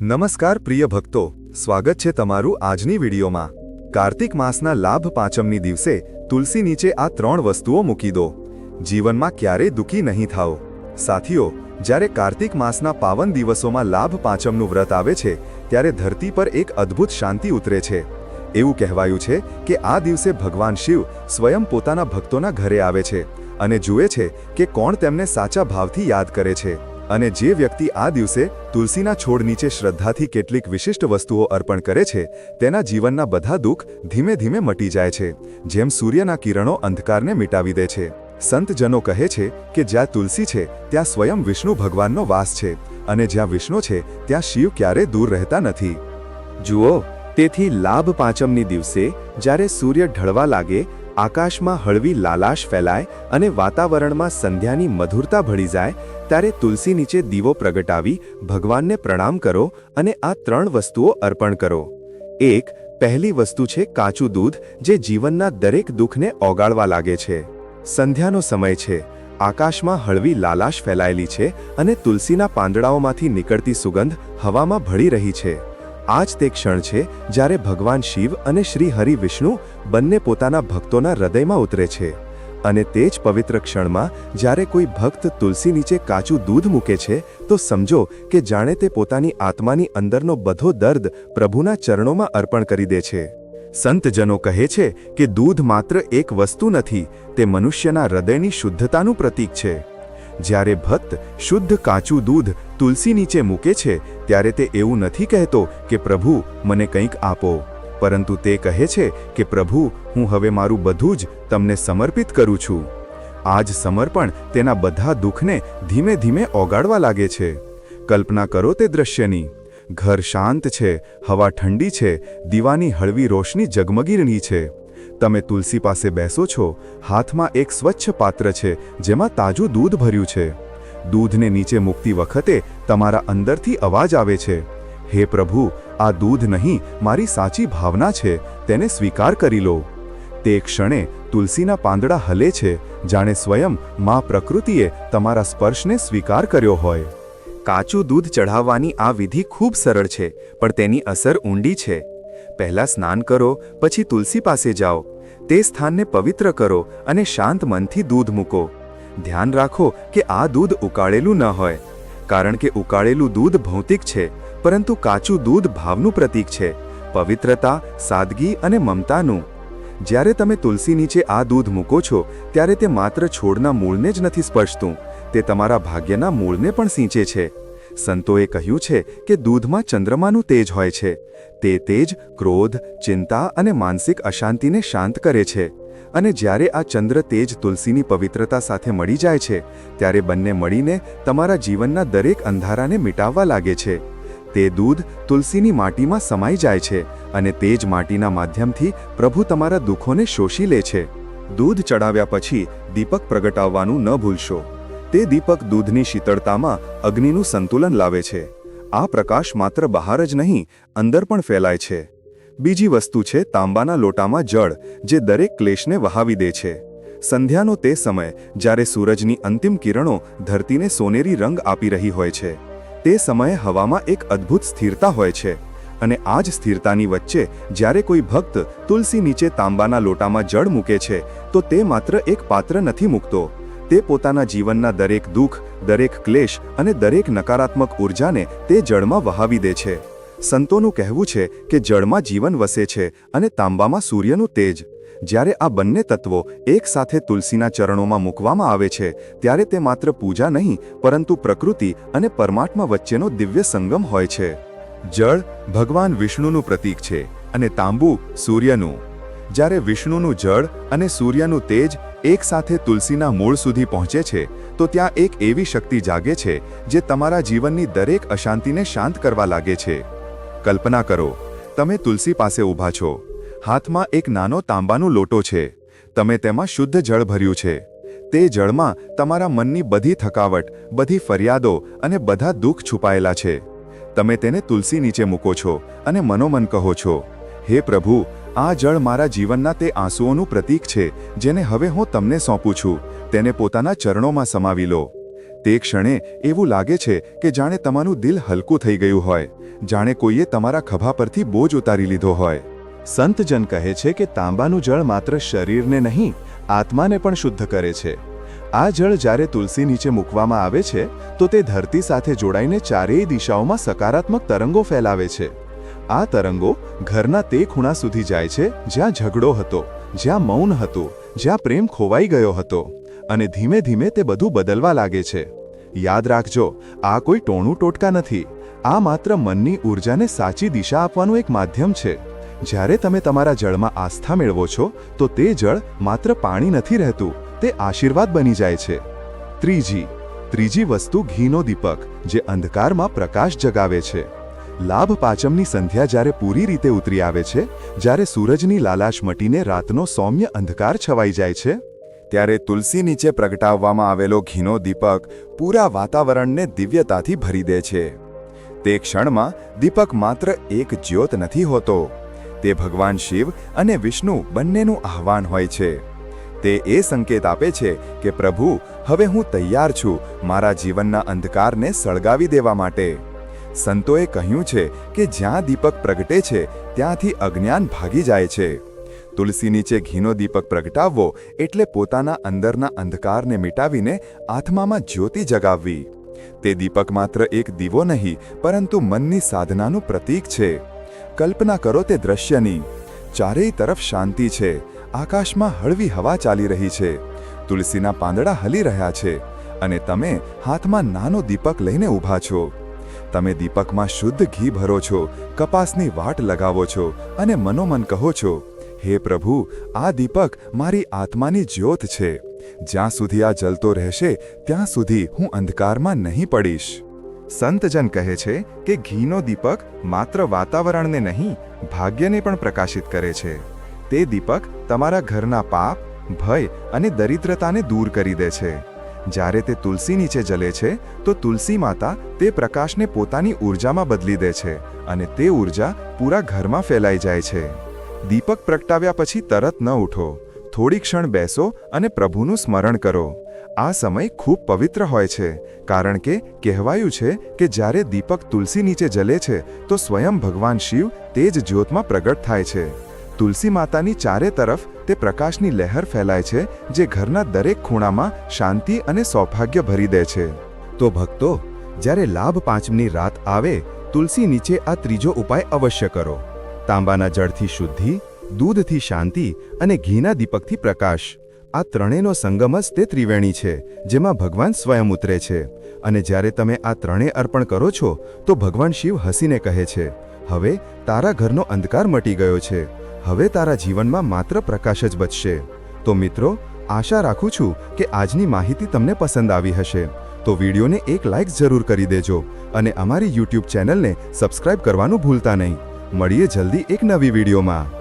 નમસ્કાર પ્રિય ભક્તો, સ્વાગત છે તમારું આજની વિડીયોમાં. કાર્તિક માસના લાભ પાંચમની દિવસે તુલસી નીચે આ ત્રણ વસ્તુઓ મૂકી દો. જીવનમાં ક્યારેય દુઃખી નહીં થાઓ. સાથીઓ, જ્યારે કાર્તિક માસના પાવન દિવસોમાં લાભ પાંચમનું વ્રત આવે છે, ત્યારે ધરતી પર એક અદ્ભુત શાંતિ ઉતરે છે. એવું કહેવાયું છે કે આ દિવસે ભગવાન શિવ સ્વયં પોતાના ભક્તોના ઘરે આવે છે અને જુએ છે કે કોણ તેમને સાચા ભાવથી યાદ કરે છે. અને જે વ્યક્તિ આ દિવસે તુલસીના છોડ નીચે શ્રદ્ધાથી કેટલીક વિશિષ્ટ વસ્તુઓ અર્પણ કરે છે, તેના જીવનના બધા દુઃખ ધીમે ધીમે મટી જાય છે, જેમ સૂર્યના કિરણો અંધકારને મિટાવી દે છે. સંતજનો કહે છે કે જ્યાં તુલસી છે, ત્યાં સ્વયં વિષ્ણુ ભગવાનનો વાસ છે, અને જ્યાં વિષ્ણુ છે, ત્યાં શિવ ક્યારે દૂર રહેતા નથી. જુઓ, તેથી લાભ પાંચમની દિવસે જ્યારે સૂર્ય ઢળવા લાગે આકાશમાં હળવી લાલાશ ફેલાય અને વાતાવરણમાં સંધ્યાની મધુરતા ભળી જાય, ત્યારે તુલસી નીચે દીવો પ્રગટાવી ભગવાનને પ્રણામ કરો અને આ ત્રણ વસ્તુઓ અર્પણ કરો. એક, પહેલી વસ્તુ છે કાચું દૂધ, જે જીવનના દરેક દુઃખને ઓગાળવા લાગે છે. સંધ્યાનો સમય છે. આકાશમાં હળવી લાલાશ ફેલાયેલી છે અને તુલસીના પાંદડાઓમાંથી નીકળતી સુગંધ હવામાં ભળી રહી છે. આ જ તે ક્ષણ છે જ્યારે ભગવાન શિવ અને શ્રી હરિ વિષ્ણુ બંને પોતાના ભક્તોના હૃદયમાં ઉતરે છે. અને તે જ પવિત્ર ક્ષણમાં જ્યારે કોઈ ભક્ત તુલસી નીચે કાચું દૂધ મૂકે છે, તો સમજો કે જાણે તે પોતાની આત્માની અંદરનો બધો દર્દ પ્રભુના ચરણોમાં અર્પણ કરી દે છે. સંતજનો કહે છે કે દૂધ માત્ર એક વસ્તુ નથી, તે મનુષ્યના હૃદયની શુદ્ધતાનું પ્રતીક છે. જ્યારે ભક્ત શુદ્ધ કાચું દૂધ તુલસી નીચે મૂકે છે, ત્યારે તે એવું નથી કહેતો કે પ્રભુ મને કંઈક આપો. પરંતુ તે કહે છે કે પ્રભુ, હું હવે મારું બધું જ તમને સમર્પિત કરું છું. આ જ સમર્પણ તેના બધા દુઃખને ધીમે ધીમે ઓગાળવા લાગે છે. કલ્પના કરો તે દ્રશ્યની. ઘર શાંત છે, હવા ઠંડી છે, દીવાની હળવી રોશની જગમગી રહી છે. તમે તુલસી પાસે બેસો છો, હાથમાં એક સ્વચ્છ પાત્ર છે, જેમાં તાજું દૂધ ભર્યું છે. દૂધને નીચે મૂકતી વખતે તમારા અંદરથી અવાજ આવે છે. હે પ્રભુ, આ દૂધ નહીં, મારી સાચી ભાવના છે, તેને સ્વીકાર કરી લો. તે ક્ષણે તુલસીના પાંદડા હલે છે, જાણે સ્વયં મા પ્રકૃતિએ તમારા સ્પર્શને સ્વીકાર કર્યો હોય. કાચું દૂધ ચઢાવવાની આ વિધિ ખૂબ સરળ છે, પણ તેની અસર ઊંડી છે. પહેલા સ્નાન કરો, પછી તુલસી પાસે જાઓ. તે સ્થાનને પવિત્ર કરો અને શાંત મનથી દૂધ મૂકો. ધ્યાન રાખો કે આ દૂધ ઉકાળેલું ન હોય. કારણ કે ઉકાળેલું દૂધ ભૌતિક છે, પરંતુ કાચું દૂધ ભાવનું પ્રતીક છે, પવિત્રતા, સાદગી અને મમતાનું. જ્યારે તમે તુલસી નીચે આ દૂધ મૂકો છો, ત્યારે તે માત્ર છોડના મૂળને જ નથી સ્પર્શતું, તે તમારા ભાગ્યના મૂળને પણ સિંચે છે. સંતોએ કહ્યું છે કે દૂધમાં ચંદ્રમાનું તેજ હોય છે. તે તેજ ક્રોધ, ચિંતા અને માનસિક અશાંતિને શાંત કરે છે. અને જ્યારે આ ચંદ્ર તેજ તુલસીની પવિત્રતા સાથે મળી જાય છે, ત્યારે બંને મળીને તમારા જીવનના દરેક અંધારાને મિટાવવા લાગે છે. તે દૂધ તુલસીની માટીમાં સમાઈ જાય છે અને તેજ માટીના માધ્યમથી પ્રભુ તમારા દુઃખોને શોષી લે છે. દૂધ ચડાવ્યા પછી દીપક પ્રગટાવવાનું ન ભૂલશો. તે દીપક દૂધની શીતળતામાં અગ્નિનું સંતુલન લાવે છે. આ પ્રકાશ માત્ર બહાર જ નહીં, અંદર પણ ફેલાય છે. બીજી વસ્તુ છે તાંબાના લોટામાં જળ, જે દરેક ક્લેશને વહાવી દે છે. સંધ્યાનો તે સમય, જ્યારે સૂરજની અંતિમ કિરણો ધરતીને સોનેરી રંગ આપી રહી હોય છે. તે સમયે હવામાં એક અદ્ભુત સ્થિરતા હોય છે. અને આ જ સ્થિરતાની વચ્ચે, જ્યારે કોઈ ભક્ત તુલસી નીચે તાંબાના લોટામાં જળ મૂકે છે, તો તે માત્ર એક પાત્ર નથી મૂકતો. તે પોતાના જીવનના દરેક દુઃખ, દરેક ક્લેશ અને દરેક નકારાત્મક ઉર્જાને તે જળમાં વહાવી દે છે. સંતોનું કહેવું છે કે જળમાં જીવન વસે છે અને તાંબામાં સૂર્યનું તેજ. જ્યારે આ બંને તત્વો એકસાથે તુલસીના ચરણોમાં મૂકવામાં આવે છે, ત્યારે તે માત્ર પૂજા નહીં, પરંતુ પ્રકૃતિ અને પરમાત્મા વચ્ચેનો દિવ્ય સંગમ હોય છે. જળ ભગવાન વિષ્ણુનું પ્રતીક છે અને તાંબુ સૂર્યનું. જ્યારે વિષ્ણુનું જળ અને સૂર્યનું તેજ એક સાથે તુલસીના મૂળ સુધી પહોંચે છે, તો ત્યાં એક એવી શક્તિ જાગે છે, જે તમારા જીવનની દરેક અશાંતિને શાંત કરવા લાગે છે. કલ્પના કરો, તમે તુલસી પાસે ઊભા છો. હાથમાં એક નાનો તાંબાનો લોટો છે. તમે તેમાં શુદ્ધ જળ ભર્યું છે. તે જળમાં તમારા મનની બધી થકાવટ, બધી ફરિયાદો અને બધા દુઃખ છુપાયેલા છે. તમે તેને તુલસી નીચે મૂકો છો અને મનોમન કહો છો, હે પ્રભુ આ જળ મારા જીવનના તે આંસુઓનું પ્રતીક છે, જેને હવે હું તમને સોંપું છું. તેને પોતાના ચરણોમાં સમાવી લો. તે ક્ષણે એવું લાગે છે કે જાણે તમારું દિલ હલકું થઈ ગયું હોય. જાણે કોઈએ તમારા ખભા પરથી બોજ ઉતારી લીધો હોય. સંતજન કહે છે કે તાંબાનું જળ માત્ર શરીરને નહીં, આત્માને પણ શુદ્ધ કરે છે. આ જળ જ્યારે તુલસી નીચે મૂકવામાં આવે છે, તો તે ધરતી સાથે જોડાઈને ચારેય દિશાઓમાં સકારાત્મક તરંગો ફેલાવે છે. આ તરંગો ઘરના તે ખૂણા સુધી જાય છે જ્યાં ઝઘડો હતો, જ્યાં મૌન હતું, જ્યાં પ્રેમ ખોવાઈ ગયો હતો અને ધીમે ધીમે તે બધું બદલવા લાગે છે. યાદ રાખજો, આ કોઈ ટોણું ટોટકા નથી. આ માત્ર મનની ઊર્જાને સાચી દિશા આપવાનું એક માધ્યમ છે. જ્યારે તમે તમારા જળમાં આસ્થા મેળવો છો, તો તે જળ માત્ર પાણી નથી રહેતું, તે આશીર્વાદ બની જાય છે. ત્રીજી ત્રીજી વસ્તુ ઘીનો દીપક, જે અંધકારમાં પ્રકાશ જગાવે છે. લાભ પાંચમની સંધ્યા જ્યારે પૂરી રીતે ઉતરી આવે છે, જ્યારે સૂરજની લાલાશ મટીને રાતનો સૌમ્ય અંધકાર છવાઈ જાય છે, ત્યારે તુલસી નીચે પ્રગટાવવામાં આવેલો ઘીનો દીપક પૂરા વાતાવરણને દિવ્યતાથી ભરી દે છે. તે ક્ષણમાં દીપક માત્ર એક જ્યોત નથી હોતો. તે ભગવાન શિવ અને વિષ્ણુ બંનેનું આહ્વાન હોય છે. તે એ સંકેત આપે છે કે પ્રભુ, હવે હું તૈયાર છું મારા જીવનના અંધકારને સળગાવી દેવા માટે. સંતોએ કહ્યું છે કે જ્યાં દીપક પ્રગટે છે, ત્યાંથી અજ્ઞાન ભાગી જાય છે. તુલસી નીચે ઘીનો દીપક પ્રગટાવવો એટલે પોતાના અંદરના અંધકારને મિટાવીને આત્મામાં જ્યોતિ જગાવવી. તે દીપક માત્ર એક દીવો નહીં, પરંતુ મનની સાધનાનું પ્રતીક છે. કલ્પના કરો તે દ્રશ્યની. ચારેય તરફ શાંતિ છે. આકાશમાં હળવી હવા ચાલી રહી છે. તુલસીના પાંદડા હલી રહ્યા છે. અને તમે હાથમાં નાનો દીપક લઈને ઊભા છો. તમે દીપકમાં શુદ્ધ ઘી ભરો છો, કપાસની વાટ લગાવો છો અને મનોમન કહો છો, હે પ્રભુ, આ દીપક મારી આત્માની જ્યોત છે. જ્યાં સુધી આ જલતો રહેશે, ત્યાં સુધી હું અંધકારમાં નહીં પડીશ. સંતજન કહે છે કે ઘીનો દીપક માત્ર વાતાવરણને નહીં, ભાગ્યને પણ પ્રકાશિત કરે છે. તે દીપક તમારા ઘરના પાપ, ભય અને દરિદ્રતાને દૂર કરી દે છે. જ્યારે તે તુલસી નીચે જલે છે, તો તુલસી માતા તે પ્રકાશને પોતાની ઊર્જામાં બદલી દે છે અને તે ઊર્જા પૂરા ઘરમાં ફેલાઈ જાય છે. દીપક પ્રગટાવ્યા પછી તરત ન ઉઠો. થોડી ક્ષણ બેસો અને પ્રભુનું સ્મરણ કરો. આ સમય ખૂબ પવિત્ર હોય છે, કારણ કે કહેવાયું છે કે જ્યારે દીપક તુલસી નીચે જલે છે, તો સ્વયં ભગવાન શિવ તે જ જ્યોતમાં પ્રગટ થાય છે. તુલસી માતાની ચારે તરફ તે પ્રકાશની લહેર ફેલાય છે, જે ઘરના દરેક ખૂણામાં શાંતિ અને સૌભાગ્ય ભરી દે છે. તો ભક્તો, જ્યારે લાભ પાંચમની રાત આવે, તુલસી નીચે આ ત્રીજો ઉપાય અવશ્ય કરો. તાંબાના જળથી શુદ્ધિ, દૂધથી શાંતિ અને ઘીના દીપકથી પ્રકાશ. આ ત્રણેયનો સંગમ જ તે ત્રિવેણી છે, જેમાં ભગવાન સ્વયં ઉતરે છે. અને જ્યારે તમે આ ત્રણેય અર્પણ કરો છો, તો ભગવાન શિવ હસીને કહે છે, હવે તારા ઘરનો અંધકાર મટી ગયો છે. હવે તારા જીવનમાં માત્ર પ્રકાશ જ બચશે. તો મિત્રો, આશા રાખું છું કે આજની માહિતી તમને પસંદ આવી હશે. તો વિડીયોને એક લાઇક જરૂર કરી દેજો અને અમારી યુટ્યુબ ચેનલને સબસ્ક્રાઇબ કરવાનું ભૂલતા નહીં. મળીએ જલ્દી એક નવી વિડીયોમાં.